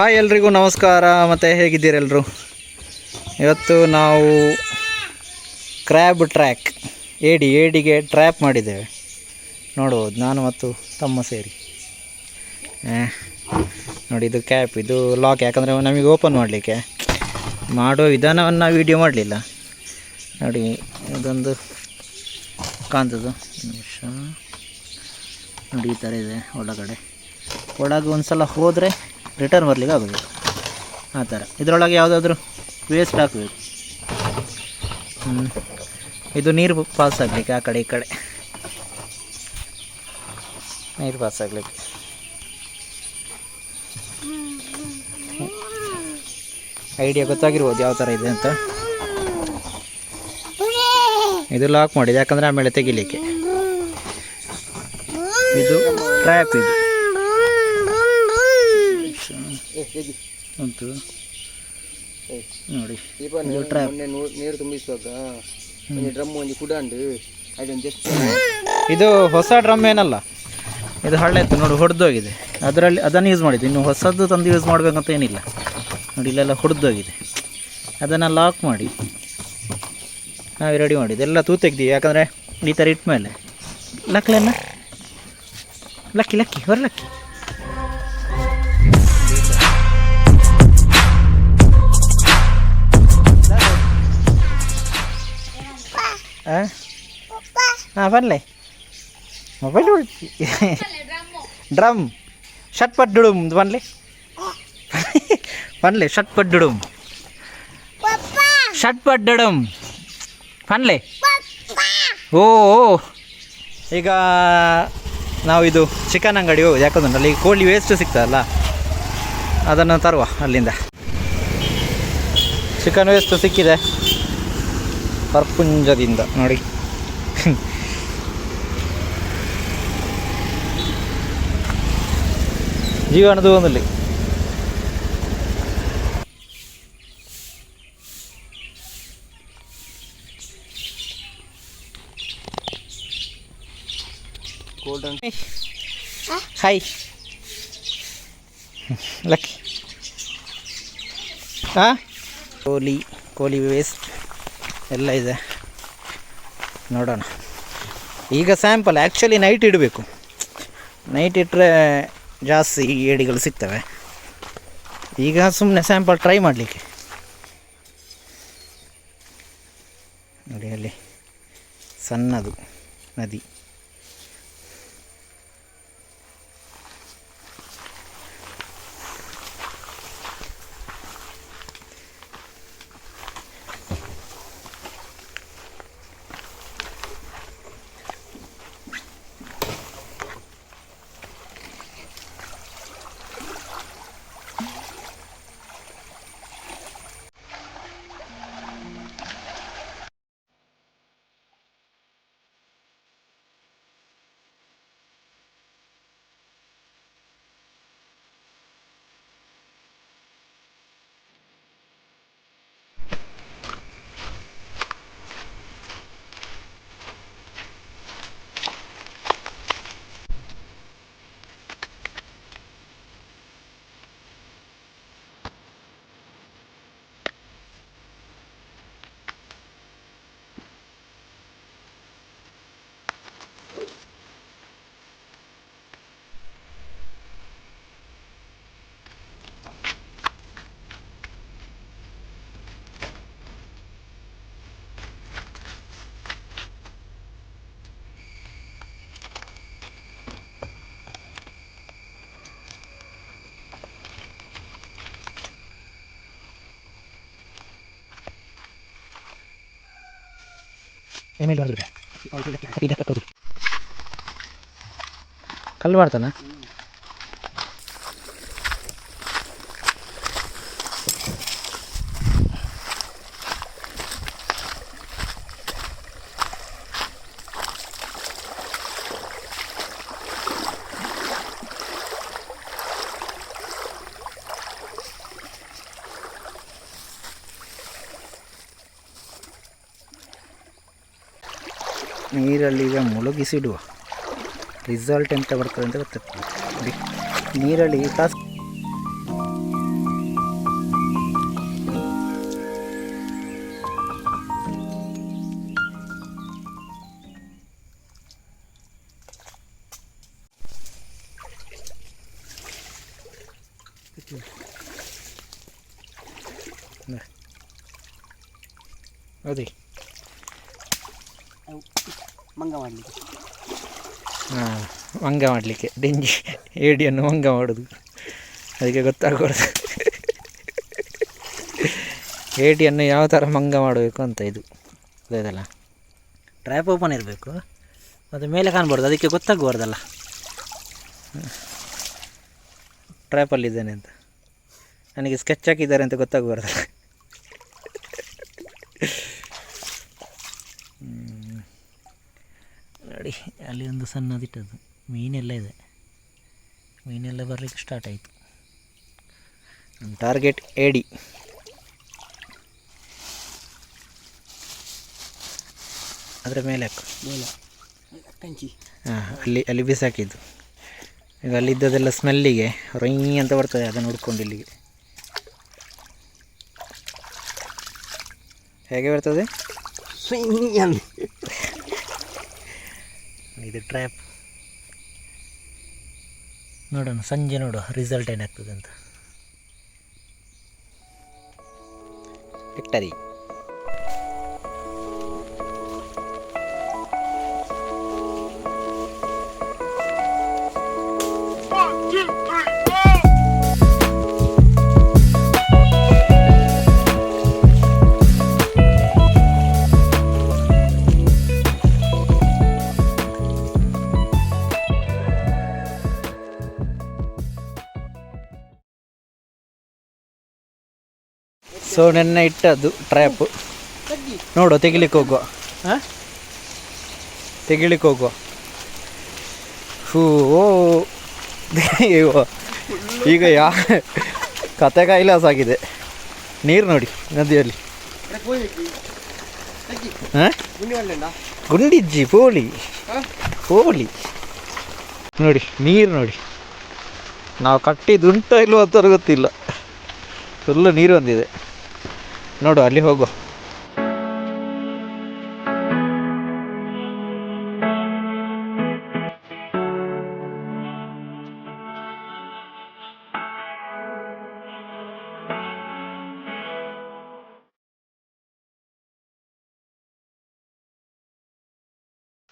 Hi ಎಲ್ರಿಗೂ ನಮಸ್ಕಾರ. ಮತ್ತು ಹೇಗಿದ್ದೀರಿ ಎಲ್ಲರೂ ಇವತ್ತು ನಾವು ಕ್ರ್ಯಾಬ್ ಟ್ರ್ಯಾಕ್ ಏಡಿ, ಏಡಿಗೆ ಟ್ರ್ಯಾಪ್ ಮಾಡಿದ್ದೇವೆ. ನೋಡ್ಬೋದು, ನಾನು ಮತ್ತು ತಮ್ಮ ಸೇರಿ. ನೋಡಿ, ಇದು ಕ್ಯಾಪ್ ಇದು ಲಾಕ್ ಯಾಕಂದರೆ ನಮಗೆ ಓಪನ್ ಮಾಡಲಿಕ್ಕೆ. ಮಾಡೋ ವಿಧಾನವನ್ನು ವೀಡಿಯೋ ಮಾಡಲಿಲ್ಲ. ನೋಡಿ, ಇದೊಂದು ಕಾಣ್ತದೆ? ನಿಮಿಷ. ನೋಡಿ, ಈ ಥರ ಇದೆ ಒಳಗಡೆ. ಒಳಗೆ ಒಂದು ಸಲ ಹೋದರೆ ರಿಟರ್ನ್ ಬರಲಿಕ್ಕೆ ಆಗೋದಿಲ್ಲ. ಆ ಥರ. ಇದರೊಳಗೆ ಯಾವುದಾದ್ರೂ ವೇಸ್ಟ್ ಹಾಕಬೇಕು. ಇದು ನೀರು ಪಾಸ್ ಆಗಲಿಕ್ಕೆ ಆ ಕಡೆ ಈ ಕಡೆ. ನೀರು ಪಾಸ್ ಆಗಲಿಕ್ಕೆ. ಐಡಿಯಾ ಗೊತ್ತಾಗಿರ್ಬೋದು ಯಾವ ಥರ ಇದೆ ಅಂತ. ಇದು ಲಾಕ್ ಮಾಡಿದೆ, ಯಾಕಂದರೆ ಆಮೇಲೆ ತೆಗಿಲಿಕ್ಕೆ. ಇದು ಟ್ರ್ಯಾಪ್ ಇದು. ಉಂಟು. ನೋಡಿ. ಇದು ಟ್ರ್ಯಾಪ್ ಮೊನ್ನೆ ನೂ- ನೀರು ತುಂಬಿಸುವಾಗ ಒಂದು ಡ್ರಮ್ ಒಂದು ಕುಡಾಂಡು ಜಸ್ಟ್ ಇದು ಹೊಸ ಡ್ರಮ್ ಏನಲ್ಲ? ಇದು ಹಳೆತ್ತು ನೋಡಿ ಹೊಡೆದೋಗಿದೆ. ಅದರಲ್ಲಿ ಅದನ್ನು ಯೂಸ್ ಮಾಡಿದ್ದು. ಇನ್ನು ಹೊಸದು ತಂದು ಯೂಸ್ ಮಾಡಬೇಕಂತ ಏನಿಲ್ಲ. ನೋಡಿ ಇಲ್ಲೆಲ್ಲ ಹೊಡೆದೋಗಿದೆ. ಅದನ್ನು ಲಾಕ್ ಮಾಡಿ. ನಾವೇ ರೆಡಿ ಮಾಡಿದ್ದು. ಎಲ್ಲ ತೂ ತೆಗ್ದೀವಿ. ಯಾಕಂದರೆ ಈ ಥರ ಇಟ್ಟ ಮೇಲೆ. ಲಕ್ಲೆಲ್ಲ ಲಕ್ಕಿ ಲಕ್ಕಿ ಹೊರ ಲಕ್ಕಿ. ಹಾಂ ಹಾಂ ಬರಲೆ. Mobile drum. ಬನ್ಲೆ. ಶಟ್ ಪಟ್ ಡುಡುಮ್. ಶಟ್ ಪಟ್ ಡುಡುಮ್. ಬನ್ಲೆ. ಓ. ಈಗ ನಾವು ಇದು ಚಿಕನ್ ಅಂಗಡಿ ಹೋಗುದು. ಯಾಕಂದ್ರೆ ಅಲ್ಲಿ ಕೋಳಿ ವೇಸ್ಟ್ ಸಿಗ್ತದಲ್ಲ. ಅದನ್ನು ತರುವ ಅಲ್ಲಿಂದ. ಚಿಕನ್ ವೇಸ್ಟ್ ಸಿಕ್ಕಿದೆ. ಪರ್ಪುಂಜದಿಂದ ನೋಡಿ ಜೀವನದ ಒಂದಲ್ಲಿ ಗೋಲ್ಡನ್ ಹಾಯ್ ಲಕ್ಕಿ ಹಾಂ ಕೋಲಿ ಕೋಲಿ ವೇಸ್ಟ್ ಎಲ್ಲ ಇದೆ. ನೋಡೋಣ. ಈಗ ಸ್ಯಾಂಪಲ್ ಆ್ಯಕ್ಚುಲಿ ನೈಟ್ ಇಡಬೇಕು. ನೈಟ್ ಇಟ್ಟರೆ ಜಾಸ್ತಿ ಏಡಿಗಳು ಸಿಗ್ತವೆ. ಈಗ ಸುಮ್ಮನೆ ಸ್ಯಾಂಪಲ್ ಟ್ರೈ ಮಾಡಲಿಕ್ಕೆ. ನೋಡಿ ಅಲ್ಲಿ ಸಣ್ಣದು ನದಿ. ಏಮೇಲೆ ಬರ್ತದೆ ಕಲ್ಲು ಮಾಡ್ತಾನ ನೀರಲ್ಲೀಗ ಮುಳುಗಿಸಿಡುವ. ರಿಸಲ್ಟ್ ಎಂತ ಬರ್ತದೆ ಅಂತ ಗೊತ್ತಾಗ್ತದೆ ನೀರಲ್ಲಿ ಕಾಸು ಅದೇ ಮಂಗ ಮಾಡಲಿಕ್ಕೆ. ಹಾಂ ಮಂಗ ಮಾಡಲಿಕ್ಕೆ. ಡೆಂಜಿ ಏಡಿಯನ್ನು ಮಂಗ ಮಾಡೋದು. ಅದಕ್ಕೆ ಗೊತ್ತಾಗಬಾರ್ದು. ಏಡಿಯನ್ನು ಯಾವ ಥರ ಮಂಗ ಮಾಡಬೇಕು ಅಂತ ಇದು. ಅದೇದಲ್ಲ ಟ್ರ್ಯಾಪ್ ಓಪನ್ ಇರಬೇಕು. ಮತ್ತು ಮೇಲೆ ಕಾಣ್ಬಾರ್ದು. ಅದಕ್ಕೆ ಗೊತ್ತಾಗಬಾರ್ದಲ್ಲ. ಟ್ರ್ಯಾಪಲ್ಲಿದ್ದೇನೆ ಅಂತ. ನನಗೆ ಸ್ಕೆಚ್ ಹಾಕಿದ್ದಾರೆ ಅಂತ ಗೊತ್ತಾಗಬಾರ್ದಲ್ಲ ನೋಡಿ ಅಲ್ಲಿ ಒಂದು ಸಣ್ಣದಿಟ್ಟದ್ದು. ಮೀನೆಲ್ಲ ಇದೆ. ಮೀನೆಲ್ಲ ಬರಲಿಕ್ಕೆ ಸ್ಟಾರ್ಟ್ ಆಯಿತು. ಟಾರ್ಗೆಟ್ ಏಡಿ ಅದರ ಮೇಲೆ ಹಾಕು. ಕಂಚಿ. ಹಾಂ ಅಲ್ಲಿ ಅಲ್ಲಿ ಬಿಸಾಕಿದ್ದು. ಈಗ ಅಲ್ಲಿದ್ದದೆಲ್ಲ ಸ್ಮೆಲ್ಲಿಗೆ ರೊಯ್ ಅಂತ ಬರ್ತದೆ ಅದನ್ನು ಹುಡ್ಕೊಂಡು ಇಲ್ಲಿಗೆ. ಹೇಗೆ ಬರ್ತದೆ? ಸ್ವಿಂಗ್ ಅಂತ ಇದು ಟ್ರ್ಯಾಪ್ ನೋಡೋಣ ಸಂಜೆ ನೋಡು ರಿಸಲ್ಟ್ ಏನಾಗ್ತದೆ ಅಂತ. ವಿಕ್ಟರಿ ಸೊ ನೆನ್ನೆ ಇಟ್ಟದ್ದು ಟ್ರ್ಯಾಪ್ ನೋಡು, ತೆಗಿಲಿಕ್ಕೆ ಹೋಗುವ. ಹಾಂ? ತೆಗಿಲಿಕ್ಕೆ ಹೋಗುವ. ಹೂ, ಓ. ಈಗ ಯಾ, ಕತೆ ಕೈಲಾಸ ಆಗಿದೆ. ನೀರು ನೋಡಿ, ನದಿಯಲ್ಲಿ. ಗುಂಡಿಜ್ಜಿ, ಪೋಳಿ. ಪೋಳಿ. ನೋಡಿ, ನೀರು ನೋಡಿ. ನಾವು ಕಟ್ಟಿದ್ದು ಉಂಟ ಇಲ್ವ ಅಂತ ಗೊತ್ತಿಲ್ಲ ಫುಲ್ಲು ನೀರು ಬಂದಿದೆ. ನೋಡು, ಅಲ್ಲಿ ಹೋಗು.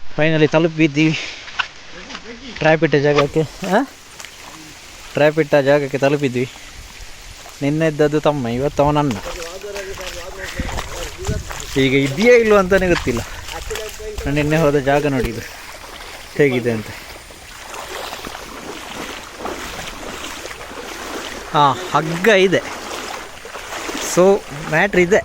ಫೈನಲಿ ತಲುಪಿದ್ದೀವಿ ಟ್ರ್ಯಾಪ್ ಇಟ್ಟ ಜಾಗಕ್ಕೆ ಟ್ರ್ಯಾಪ್ ಇಟ್ಟ ಜಾಗಕ್ಕೆ ತಲುಪಿದ್ವಿ ನಿನ್ನೆದ್ದದ್ದು ತಮ್ಮ, ಇವತ್ತು ಅವನನ್ನ. ಈಗ ಇದೆಯೇ ಇಲ್ಲೋ ಅಂತಲೇ ಗೊತ್ತಿಲ್ಲ. ನಾನು ನಿನ್ನೆ ಹೋದ ಜಾಗ ನೋಡಿ ಇದು ಹೇಗಿದೆ ಅಂತ. ಹಾಂ, ಹಗ್ಗ ಇದೆ. ಸೊ ಮ್ಯಾಟ್ರ್ ಇದೆ.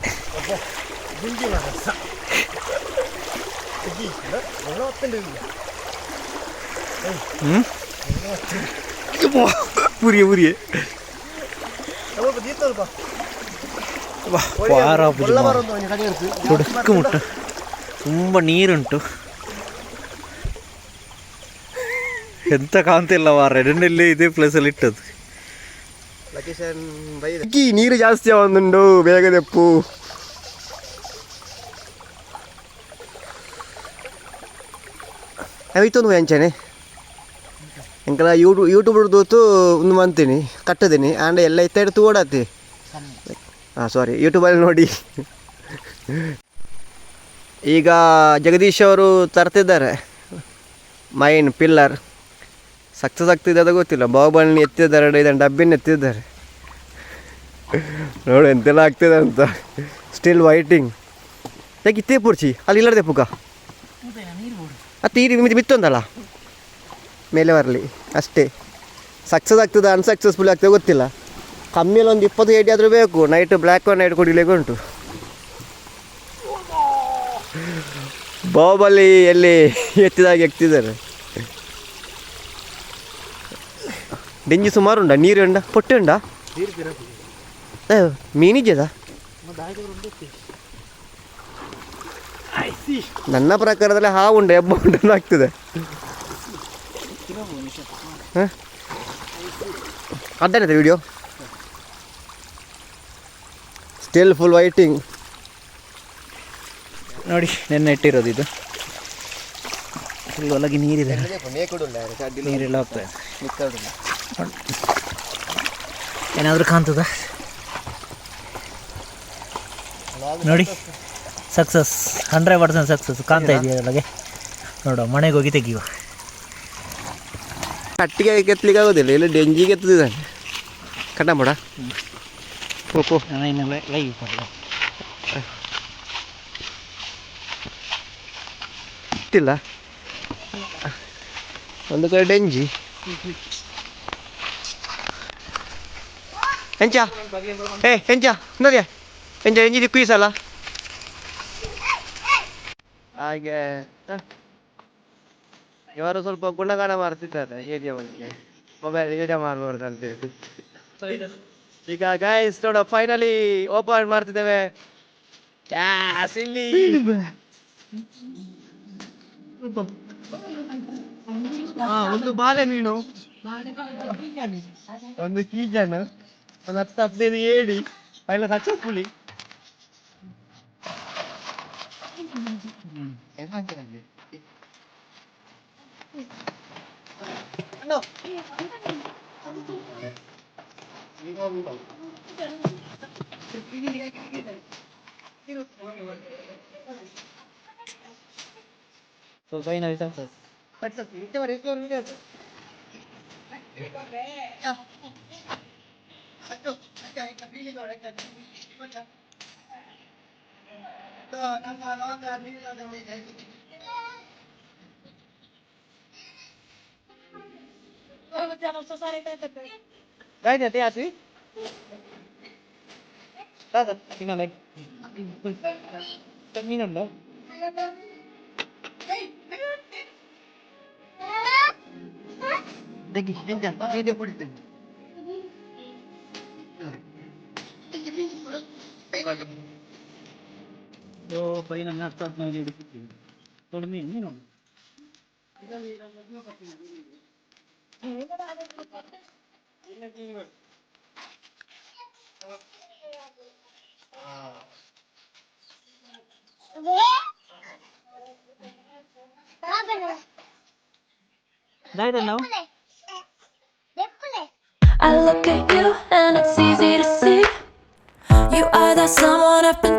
ಹ್ಞೂ ಉರಿಯೇ ಪುರಿಯ. ವಾರ ಹುಡುಕು ಮುಟ್ಟು. ತುಂಬ ನೀರುಂಟು. ಎಂತ ಕಾಣ್ತಿಲ್ಲ ವಾರ ಎರಡನ್ನಲ್ಲೇ ಇದೇ ಪ್ಲೇಸಲ್ಲಿ ಇಟ್ಟದ್ದು. ಲೊಕೇಶನ್ ಬೈದೆ ನೀರು ಜಾಸ್ತಿ ಆವೊಂದುಂಡು ಬೇಗ ತೆಪ್ಪು. ಅವಿತ್ತೊಂದು ಎಂಚನೆ ಎಂಕಲ ಯೂಟ್ಯೂಬ್ ಯೂಟ್ಯೂಬ್ ದೂತು ಒಂದು ಮಂತೀನಿ ಕಟ್ಟದಿನಿ. ಆಂಡ ಎಲ್ಲ ಇತ್ತ ಹಿಡ್ದು ಓಡಾತಿ ಹಾಂ ಸಾರಿ ಯೂಟ್ಯೂಬಲ್ಲಿ ನೋಡಿ. ಈಗ ಜಗದೀಶ್ ಅವರು ತರ್ತಿದ್ದಾರೆ. ಮೈನ್ ಪಿಲ್ಲರ್ ಸಕ್ಸಸ್ ಆಗ್ತಿದೆ ಅದು ಗೊತ್ತಿಲ್ಲ. ಬಾಹುಬಲಿನ ಎತ್ತಿದ್ದಾರೆ ಇದನ್ನು ಡಬ್ಬಿನ ಎತ್ತಿದ್ದಾರೆ. ನೋಡಿ ಎಂತೆಲ್ಲ ಆಗ್ತಿದೆ ಅಂತ. ಸ್ಟಿಲ್ ವೈಟಿಂಗ್ ಯಾಕೆ ಇತ್ತೇ ಪೂರ್ಚಿ? ಅಲ್ಲಿ ಇಲ್ಲದೆ ಪುಗ ಅತ್ತೀರಿ ಮಿತ್ತೊಂದಲ್ಲ ಮೇಲೆ ಬರಲಿ. ಅಷ್ಟೇ. ಸಕ್ಸಸ್ ಆಗ್ತದೆ ಅನ್ಸಕ್ಸಸ್ಫುಲ್ ಆಗ್ತದೆ ಗೊತ್ತಿಲ್ಲ. ಕಮ್ಮಿಯಲ್ಲಿ ಒಂದು ಇಪ್ಪತ್ತು ಏಟಿ ಆದರೂ ಬೇಕು. ನೈಟ್ ಬ್ಲ್ಯಾಕ್ ಆ್ಯಂಡ್ ನೈಟ್ ಕುಡಿಲಿಕ್ಕೆ ಉಂಟು. ಬಾಹುಬಲಿ ಎಲ್ಲಿ ಎತ್ತಿದಾಗೆ ಎತ್ತಿದ್ದಾರೆ. ಡೆಂಜಿ ಸುಮಾರು ಉಂಡ ನೀರು ಉಂಡ ಪೊಟ್ಟೆ ಉಂಡ ಮೀನಿಗೆದ ನನ್ನ ಪ್ರಕಾರದಲ್ಲಿ ಹಾವು ಉಂಡ ಎಬ್ಬ ಉಂಡ ಆಗ್ತದೆ. ಅದೇ ವಿಡಿಯೋ ಸ್ಟಿಲ್ ಫುಲ್ ವೈಟಿಂಗ್ ನೋಡಿ ನೆನ್ನೆ ಇಟ್ಟಿರೋದು ಇದು. ಫುಲ್ ಒಳಗೆ ನೀರಿದೆ. ನೀರೆಲ್ಲ ಹೋಗ್ತದೆ ಏನಾದರೂ ಕಾಣ್ತದ? ನೋಡಿ ಸಕ್ಸಸ್ ಹಂಡ್ರೆಡ್ ಪರ್ಸೆಂಟ್ ಸಕ್ಸಸ್ ಕಾಣ್ತಾ ಇದೆಯಾ ಅದರೊಳಗೆ ನೋಡುವ ಮನೆಗೆ ಹೋಗಿ ತೆಗಿಯುವ. ಕಟ್ಟಿಗೆ ಕೆತ್ತಲಿಕ್ಕೆ ಆಗೋದಿಲ್ಲ ಇಲ್ಲ ಡೆಂಜಿ ಎತ್ತದಿದ್ದಾನೆ ಕಟ್ಟ ಮಾಡ. ಪೋ ಪೋ ಇಟ್ಟಿಲ್ಲ ಒಂದು ಕಡೆ ಡೆಂಜಿ ಹೆಂಚ ಏ ಹೆಂಚ ನೋಡಿಯ ಹೆಂಚ ಹೆಂಜಿದು ಪೀಸಲ್ಲ ಹಾಗೆ. ಇವರು ಸ್ವಲ್ಪ ಗುಣಗಾನ ಮಾಡ್ತಿದ್ದಾರೆ ಏರಿಯಾ ಬಗ್ಗೆ. ಮೊಬೈಲ್ ಏರಿಯಾ ಮಾಡಬಾರ್ದು ಅಂತ ಹೇಳಿ. ಈಗ ಗೈಸ್ ನೋಡ ಫೈನಲಿ ಓಪನ್ ಮಾಡ್ತಿದ್ದೇವೆ. ಒಂದು ಬಾಳೆ ನೀನು ಒಂದು ಕೀಜನ್ ಒಂದು ಹತ್ತು ಹದಿನೈದು ಏಡಿ. ಐವತ್ತು ಹಚ್ಚ ಪುಳಿ So, kayo na isa. Pati sa pinta, wala ko rin yan. Oh, jangan susah itu. Đây nè, tia tí. Ta ta tin lên. Ta min đâu. देखिए इनका ये देखो इधर तो पहले ना स्टार्ट नहीं दे दी तो नहीं नहीं ना I look at you and it's easy to see. You are that someone I've been